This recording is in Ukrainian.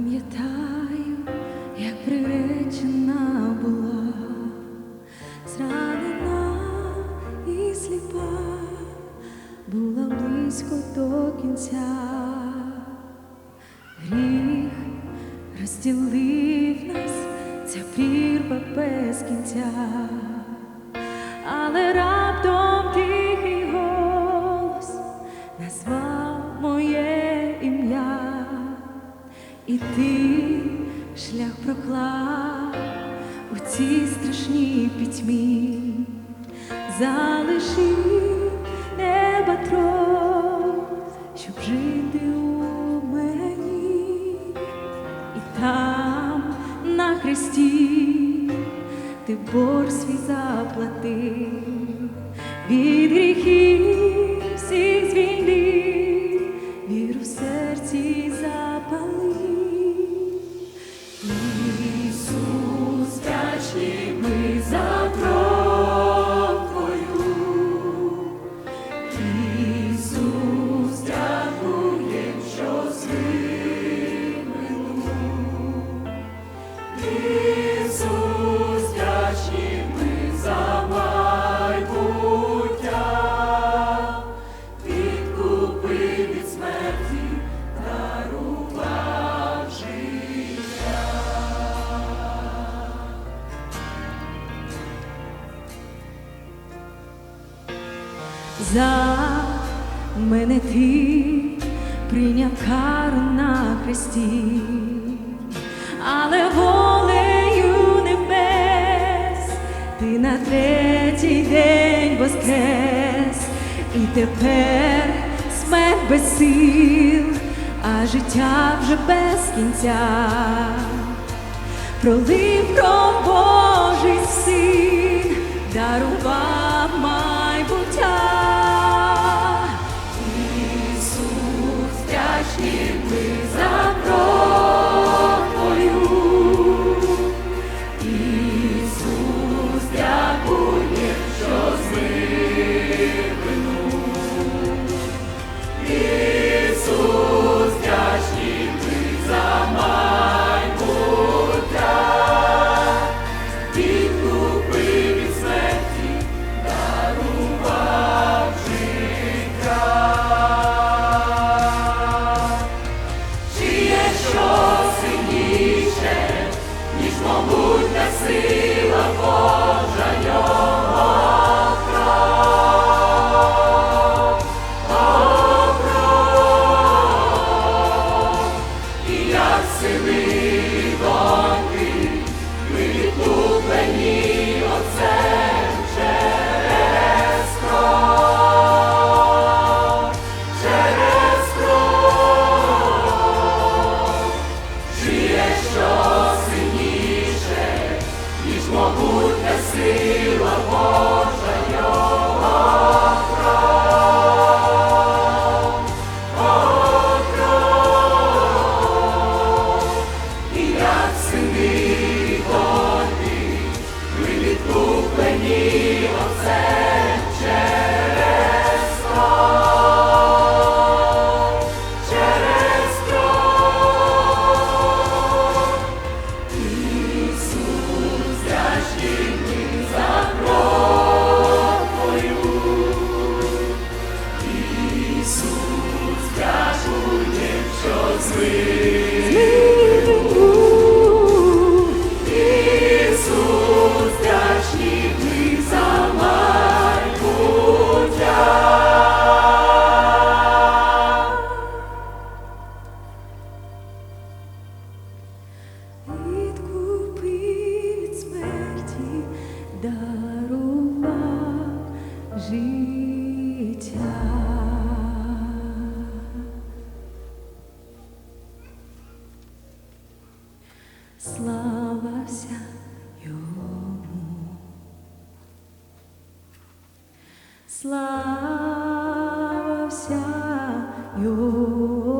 Пам'ятаю, як приречена була, зранена і сліпа, була близько до кінця, гріх розділив нас, ця прірва без кінця, але. І ти шлях проклав у цій страшній пітьмі, залишив неба трон, щоб жити у мені, і там на хресті ти борг свій заплатив, За мене ти прийняв кару на хресті, але волею небес ти на третій день воскрес, і тепер смерть без сил, а життя вже без кінця. Пролив кров Божий син, дарував могутня сила we Слава вся йому. Слава вся йому.